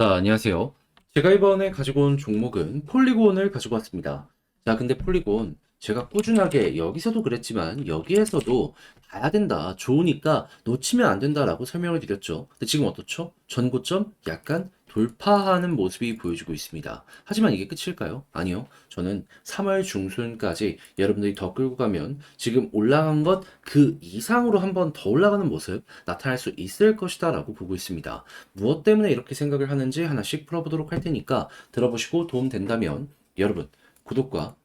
자, 안녕하세요. 제가 이번에 가지고 온 종목은 폴리곤을 가지고 왔습니다. 자, 근데 폴리곤 제가 꾸준하게 여기서도 그랬지만 여기에서도 봐야 된다. 좋으니까 놓치면 안 된다라고 설명을 드렸죠. 근데 지금 어떻죠? 전고점 약간 돌파하는 모습이 보여지고 있습니다. 하지만 이게 끝일까요? 아니요. 저는 3월 중순까지 여러분들이 더 끌고 가면 지금 올라간 것 그 이상으로 한번 더 올라가는 모습 나타날 수 있을 것이다 라고 보고 있습니다. 무엇 때문에 이렇게 생각을 하는지 하나씩 풀어보도록 할 테니까 들어보시고 도움 된다면 여러분 구독과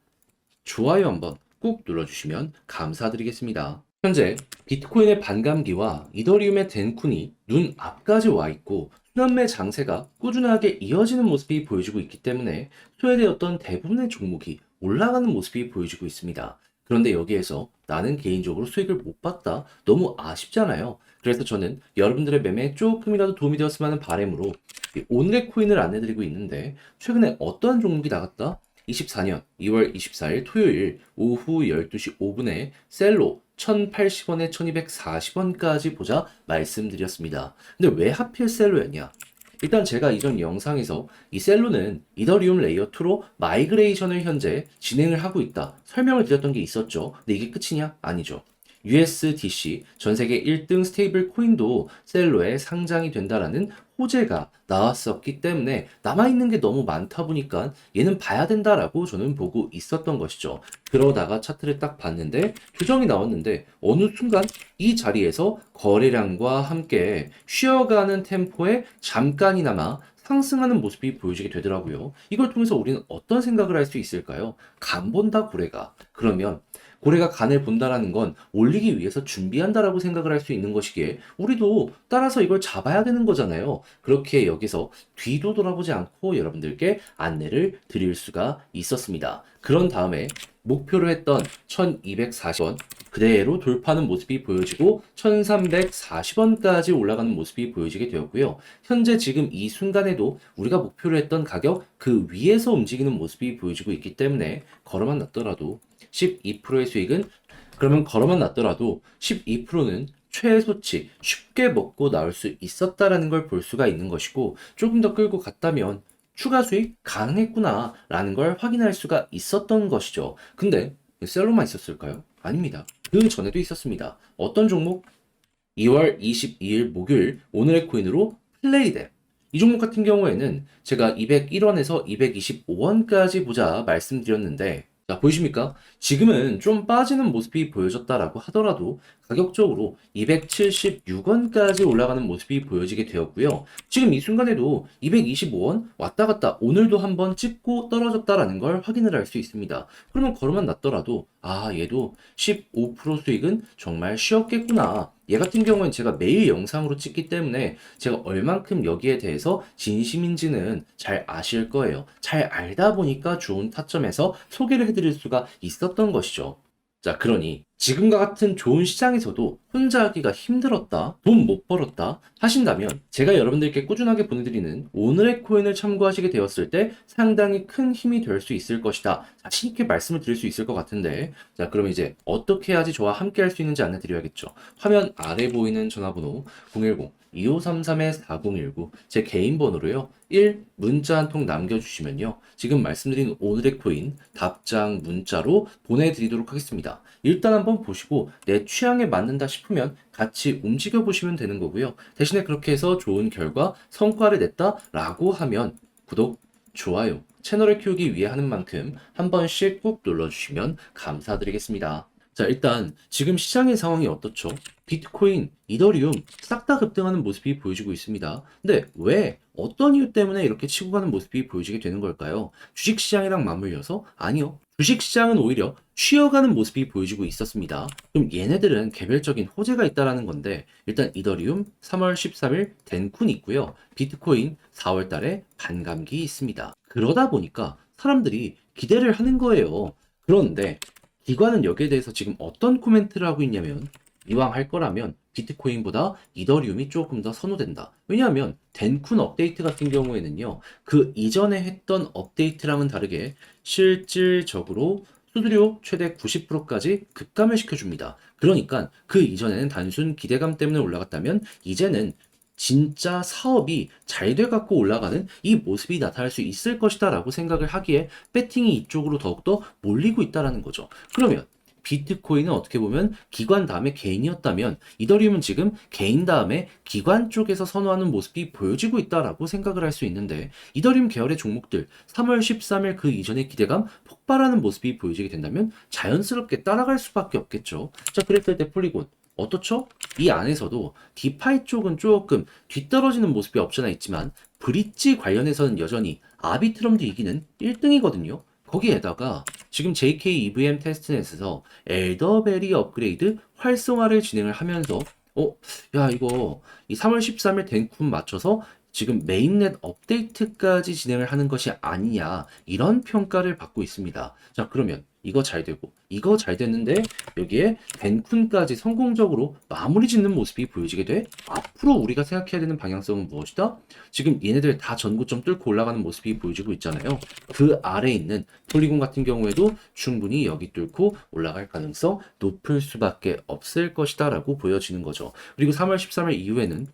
좋아요 한번 꾹 눌러주시면 감사드리겠습니다. 현재 비트코인의 반감기와 이더리움의 덴쿤이 눈 앞까지 와 있고 순환매 장세가 꾸준하게 이어지는 모습이 보여지고 있기 때문에 소외되었던 대부분의 종목이 올라가는 모습이 보여지고 있습니다. 그런데 여기에서 나는 개인적으로 수익을 못 봤다. 너무 아쉽잖아요. 그래서 저는 여러분들의 매매에 조금이라도 도움이 되었으면 하는 바람으로 이 오늘의 코인을 안내드리고 있는데 최근에 어떠한 종목이 나갔다? 24년 2월 24일 토요일 오후 12시 5분에 셀로 1080원에 1240원까지 보자 말씀드렸습니다. 근데 왜 하필 셀로였냐? 일단 제가 이전 영상에서 이 셀로는 이더리움 레이어 2로 마이그레이션을 현재 진행을 하고 있다. 설명을 드렸던 게 있었죠. 근데 이게 끝이냐? 아니죠. USDC 전 세계 1등 스테이블 코인도 셀로에 상장이 된다라는 호재가 나왔었기 때문에 남아있는 게 너무 많다 보니까 얘는 봐야 된다라고 저는 보고 있었던 것이죠. 그러다가 차트를 딱 봤는데 교정이 나왔는데 어느 순간 이 자리에서 거래량과 함께 쉬어가는 템포에 잠깐이나마 상승하는 모습이 보여지게 되더라고요. 이걸 통해서 우리는 어떤 생각을 할 수 있을까요? 간 본다 고래가. 그러면 고래가 간을 본다라는 건 올리기 위해서 준비한다라고 생각을 할 수 있는 것이기에 우리도 따라서 이걸 잡아야 되는 거잖아요. 그렇게 여기서 뒤도 돌아보지 않고 여러분들께 안내를 드릴 수가 있었습니다. 그런 다음에 목표로 했던 1240원 그대로 돌파하는 모습이 보여지고 1340원까지 올라가는 모습이 보여지게 되었고요. 현재 지금 이 순간에도 우리가 목표로 했던 가격 그 위에서 움직이는 모습이 보여지고 있기 때문에 걸어만 놨더라도 12%의 수익은 그러면 걸어만 놨더라도 12%는 최소치 쉽게 먹고 나올 수 있었다라는 걸 볼 수가 있는 것이고 조금 더 끌고 갔다면 추가 수익 가능했구나 라는 걸 확인할 수가 있었던 것이죠. 근데 셀로만 있었을까요? 아닙니다. 그 전에도 있었습니다. 어떤 종목? 2월 22일 목요일 오늘의 코인으로 플레이덱. 이 종목 같은 경우에는 제가 201원에서 225원까지 보자 말씀드렸는데 자, 보이십니까? 지금은 좀 빠지는 모습이 보여졌다라고 하더라도 가격적으로 276원까지 올라가는 모습이 보여지게 되었고요. 지금 이 순간에도 225원 왔다 갔다 오늘도 한번 찍고 떨어졌다라는 걸 확인을 할 수 있습니다. 그러면 걸어만 놨더라도 아 얘도 15% 수익은 정말 쉬었겠구나. 얘 같은 경우는 제가 매일 영상으로 찍기 때문에 제가 얼만큼 여기에 대해서 진심인지는 잘 아실 거예요. 잘 알다 보니까 좋은 타점에서 소개를 해드릴 수가 있었던 것이죠. 자, 그러니 지금과 같은 좋은 시장에서도 혼자 하기가 힘들었다, 돈 못 벌었다 하신다면 제가 여러분들께 꾸준하게 보내드리는 오늘의 코인을 참고하시게 되었을 때 상당히 큰 힘이 될 수 있을 것이다. 자신있게 말씀을 드릴 수 있을 것 같은데 자, 그럼 이제 어떻게 해야지 저와 함께 할 수 있는지 안내 드려야겠죠. 화면 아래 보이는 전화번호 010 2533-4019 제 개인 번호로요. 1 문자 한 통 남겨주시면요. 지금 말씀드린 오늘의 코인 답장 문자로 보내드리도록 하겠습니다. 일단 한번 보시고 내 취향에 맞는다 싶으면 같이 움직여 보시면 되는 거고요. 대신에 그렇게 해서 좋은 결과, 성과를 냈다 라고 하면 구독, 좋아요, 채널을 키우기 위해 하는 만큼 한 번씩 꾹 눌러주시면 감사드리겠습니다. 자, 일단 지금 시장의 상황이 어떻죠? 비트코인, 이더리움 싹 다 급등하는 모습이 보여지고 있습니다. 근데 왜 어떤 이유 때문에 이렇게 치고 가는 모습이 보여지게 되는 걸까요? 주식 시장이랑 맞물려서 아니요. 주식 시장은 오히려 쉬어가는 모습이 보여지고 있었습니다. 그럼 얘네들은 개별적인 호재가 있다라는 건데 일단 이더리움 3월 13일 덴쿤 있고요. 비트코인 4월 달에 반감기 있습니다. 그러다 보니까 사람들이 기대를 하는 거예요. 그런데 기관은 여기에 대해서 지금 어떤 코멘트를 하고 있냐면 이왕 할 거라면 비트코인보다 이더리움이 조금 더 선호된다. 왜냐하면 덴쿤 업데이트 같은 경우에는요. 그 이전에 했던 업데이트랑은 다르게 실질적으로 수수료 최대 90%까지 급감을 시켜줍니다. 그러니까 그 이전에는 단순 기대감 때문에 올라갔다면 이제는 진짜 사업이 잘 돼갖고 올라가는 이 모습이 나타날 수 있을 것이다 라고 생각을 하기에 배팅이 이쪽으로 더욱더 몰리고 있다라는 거죠. 그러면 비트코인은 어떻게 보면 기관 다음에 개인이었다면 이더리움은 지금 개인 다음에 기관 쪽에서 선호하는 모습이 보여지고 있다라고 생각을 할 수 있는데 이더리움 계열의 종목들 3월 13일 그 이전의 기대감 폭발하는 모습이 보여지게 된다면 자연스럽게 따라갈 수밖에 없겠죠. 자, 그랬을 때 폴리곤 어떻죠? 이 안에서도 디파이 쪽은 조금 뒤떨어지는 모습이 없잖아 있지만 브릿지 관련해서는 여전히 아비트럼도 이기는 1등이거든요. 거기에다가 지금 JK EVM 테스트넷에서 엘더베리 업그레이드 활성화를 진행을 하면서 어, 야 이거 이 3월 13일 덴쿤 맞춰서 지금 메인넷 업데이트까지 진행을 하는 것이 아니냐 이런 평가를 받고 있습니다. 자 그러면 이거 잘 되고 이거 잘 됐는데 여기에 벤쿤까지 성공적으로 마무리 짓는 모습이 보여지게 돼 앞으로 우리가 생각해야 되는 방향성은 무엇이다? 지금 얘네들 다 전고점 뚫고 올라가는 모습이 보여지고 있잖아요. 그 아래 있는 폴리곤 같은 경우에도 충분히 여기 뚫고 올라갈 가능성 높을 수밖에 없을 것이다 라고 보여지는 거죠. 그리고 3월 13일 이후에는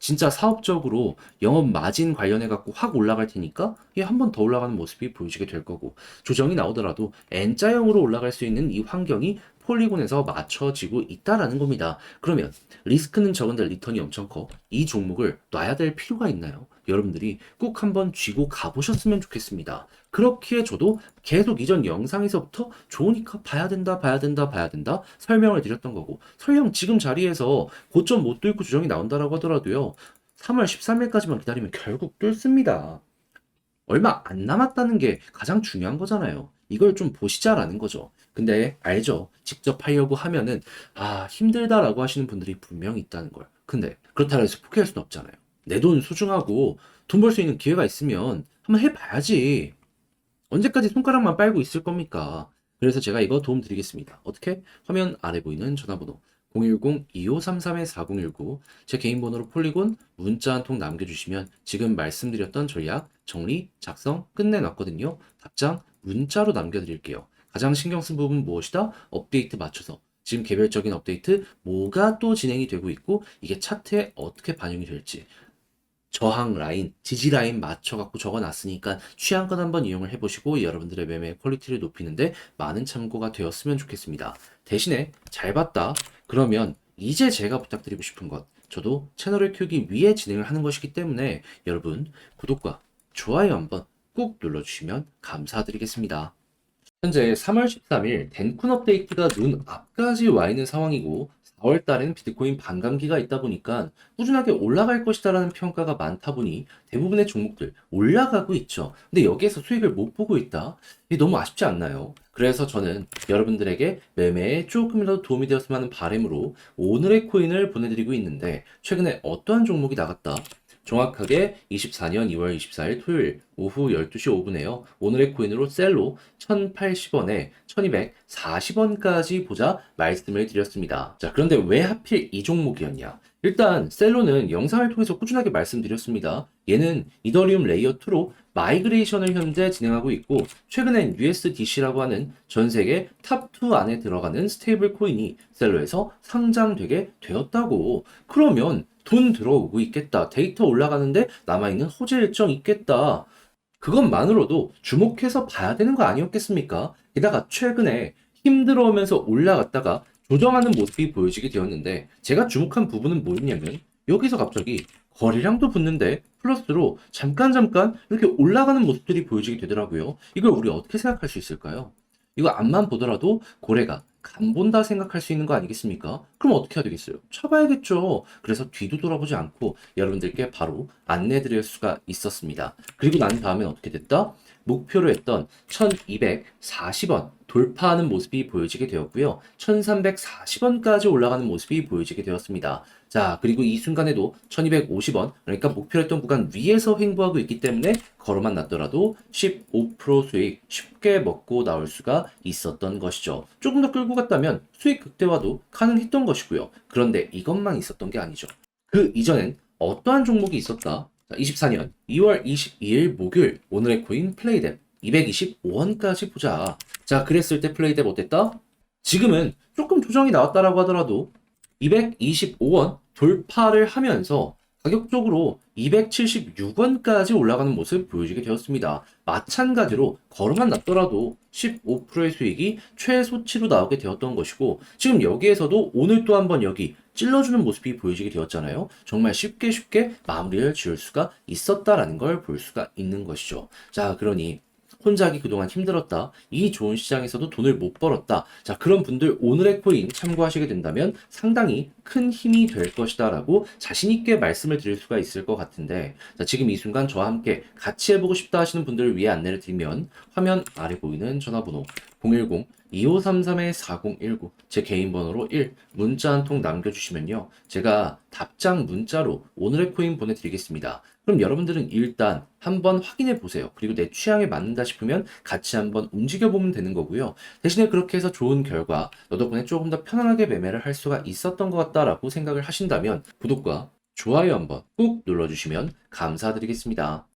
진짜 사업적으로 영업 마진 관련해 갖고 확 올라갈 테니까 이게 한 번 더 올라가는 모습이 보여지게 될 거고 조정이 나오더라도 N자형으로 올라갈 수 있는 이 환경이 폴리곤에서 맞춰지고 있다라는 겁니다. 그러면 리스크는 적은데 리턴이 엄청 커. 이 종목을 놔야 될 필요가 있나요? 여러분들이 꼭 한번 쥐고 가보셨으면 좋겠습니다. 그렇기에 저도 계속 이전 영상에서부터 좋으니까 봐야 된다, 봐야 된다, 봐야 된다 설명을 드렸던 거고 설령 지금 자리에서 고점 못 뚫고 조정이 나온다라고 하더라도요. 3월 13일까지만 기다리면 결국 뚫습니다. 얼마 안 남았다는 게 가장 중요한 거잖아요. 이걸 좀 보시자라는 거죠. 근데 알죠. 직접 하려고 하면은 아 힘들다라고 하시는 분들이 분명히 있다는 걸. 근데 그렇다고 해서 포기할 수는 없잖아요. 내 돈 소중하고 돈 벌 수 있는 기회가 있으면 한번 해봐야지. 언제까지 손가락만 빨고 있을 겁니까? 그래서 제가 이거 도움 드리겠습니다. 어떻게? 화면 아래 보이는 전화번호 010-2533-4019 제 개인 번호로 폴리곤 문자 한 통 남겨주시면 지금 말씀드렸던 전략 정리, 작성 끝내놨거든요. 답장 문자로 남겨드릴게요. 가장 신경 쓴 부분 무엇이다? 업데이트 맞춰서 지금 개별적인 업데이트 뭐가 또 진행이 되고 있고 이게 차트에 어떻게 반영이 될지 저항 라인, 지지 라인 맞춰갖고 적어놨으니까 취향껏 한번 이용을 해보시고 여러분들의 매매 퀄리티를 높이는데 많은 참고가 되었으면 좋겠습니다. 대신에 잘 봤다. 그러면 이제 제가 부탁드리고 싶은 것, 저도 채널을 키우기 위해 진행을 하는 것이기 때문에 여러분 구독과 좋아요 한번 꾹 눌러주시면 감사드리겠습니다. 현재 3월 13일 덴쿤 업데이트가 눈 앞까지 와 있는 상황이고 4월 달에는 비트코인 반감기가 있다 보니까 꾸준하게 올라갈 것이다라는 평가가 많다 보니 대부분의 종목들 올라가고 있죠. 근데 여기에서 수익을 못 보고 있다? 이게 너무 아쉽지 않나요? 그래서 저는 여러분들에게 매매에 조금이라도 도움이 되었으면 하는 바람으로 오늘의 코인을 보내드리고 있는데 최근에 어떠한 종목이 나갔다? 정확하게 24년 2월 24일 토요일 오후 12시 5분에요. 오늘의 코인으로 셀로 1080원에 1240원까지 보자 말씀을 드렸습니다. 자, 그런데 왜 하필 이 종목이었냐? 일단 셀로는 영상을 통해서 꾸준하게 말씀드렸습니다. 얘는 이더리움 레이어 2로 마이그레이션을 현재 진행하고 있고 최근엔 USDC라고 하는 전 세계 탑2 안에 들어가는 스테이블 코인이 셀로에서 상장되게 되었다고. 그러면 돈 들어오고 있겠다. 데이터 올라가는데 남아있는 호재 일정 있겠다. 그것만으로도 주목해서 봐야 되는 거 아니었겠습니까? 게다가 최근에 힘들어오면서 올라갔다가 조정하는 모습이 보여지게 되었는데 제가 주목한 부분은 뭐였냐면 여기서 갑자기 거래량도 붙는데 플러스로 잠깐 잠깐 이렇게 올라가는 모습들이 보여지게 되더라고요. 이걸 우리 어떻게 생각할 수 있을까요? 이거 앞만 보더라도 고래가 간 본다 생각할 수 있는 거 아니겠습니까? 그럼 어떻게 해야 되겠어요? 쳐봐야겠죠. 그래서 뒤도 돌아보지 않고 여러분들께 바로 안내 드릴 수가 있었습니다. 그리고 난 다음엔 어떻게 됐다? 목표로 했던 1240원 돌파하는 모습이 보여지게 되었고요. 1340원까지 올라가는 모습이 보여지게 되었습니다. 자, 그리고 이 순간에도 1250원, 그러니까 목표로 했던 구간 위에서 횡보하고 있기 때문에 걸어만 놨더라도 15% 수익 쉽게 먹고 나올 수가 있었던 것이죠. 조금 더 끌고 갔다면 수익 극대화도 가능했던 것이고요. 그런데 이것만 있었던 게 아니죠. 그 이전엔 어떠한 종목이 있었다? 자, 24년 2월 22일 목요일 오늘의 코인 플레이뎁 225원까지 보자. 자, 그랬을 때 플레이뎁 어땠다? 지금은 조금 조정이 나왔다라고 하더라도 225원 돌파를 하면서 가격적으로 276원까지 올라가는 모습 보여지게 되었습니다. 마찬가지로 걸어만 놨더라도 15%의 수익이 최소치로 나오게 되었던 것이고 지금 여기에서도 오늘 또 한번 여기 찔러주는 모습이 보여지게 되었잖아요. 정말 쉽게 쉽게 마무리를 지을 수가 있었다라는 걸 볼 수가 있는 것이죠. 자, 그러니 혼자 하기 그동안 힘들었다. 이 좋은 시장에서도 돈을 못 벌었다. 자, 그런 분들 오늘의 코인 참고하시게 된다면 상당히 큰 힘이 될 것이다 라고 자신있게 말씀을 드릴 수가 있을 것 같은데, 자, 지금 이 순간 저와 함께 같이 해보고 싶다 하시는 분들을 위해 안내를 드리면 화면 아래 보이는 전화번호 010 2533-4019 제 개인 번호로 1 문자 한 통 남겨주시면요. 제가 답장 문자로 오늘의 코인 보내드리겠습니다. 그럼 여러분들은 일단 한번 확인해 보세요. 그리고 내 취향에 맞는다 싶으면 같이 한번 움직여 보면 되는 거고요. 대신에 그렇게 해서 좋은 결과, 너 덕분에 조금 더 편안하게 매매를 할 수가 있었던 것 같다라고 생각을 하신다면 구독과 좋아요 한번 꾹 눌러주시면 감사드리겠습니다.